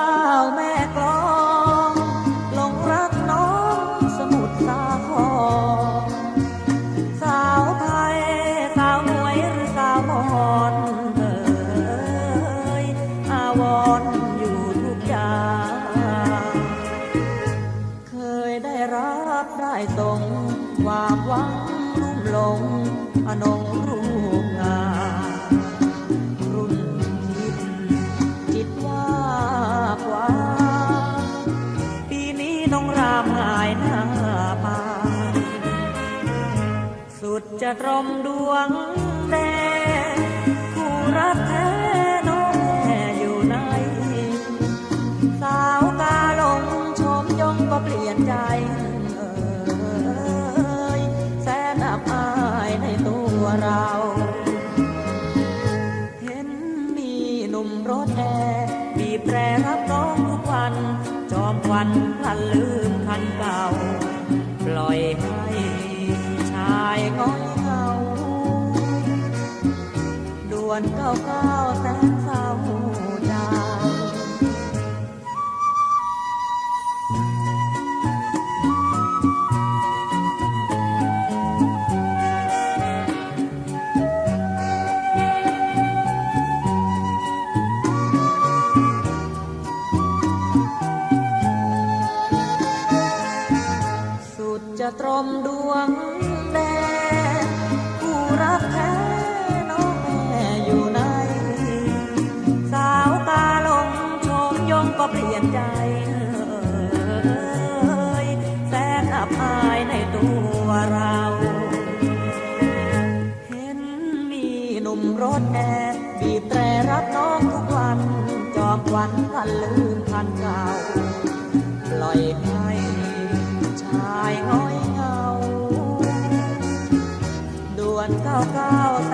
าวแม่กลองลงรักน้องสมุทสาครสาไทยสาวหวยหรือสาวมอนเอ่ยอาวรออยู่ทุกอย่างเคยได้รับได้ส่งความหวังลุ่มหลงอนงรู้ จะตรมดวงแดงผู้รักแท้น้องแม่อยู่ไหนสาวกาลงชมยงก็เปลี่ยนใจเอ่ยแสนอับอายในตัวเรา เห็นมีหนุ่มรถแอร์บีบแตรรับน้องทุกวัน จอมควันพลันลืมคันเก่า ปล่อยให้ วนเก้าเก้าแสนเศร้าใจสุดจะตรมดวง รถแอร์บีบแตรรับน้องทุกวัน จอมวันพันลืมพันเก่าปล่อยให้ชายน้อยเงาด่วนเก้าเก้าแ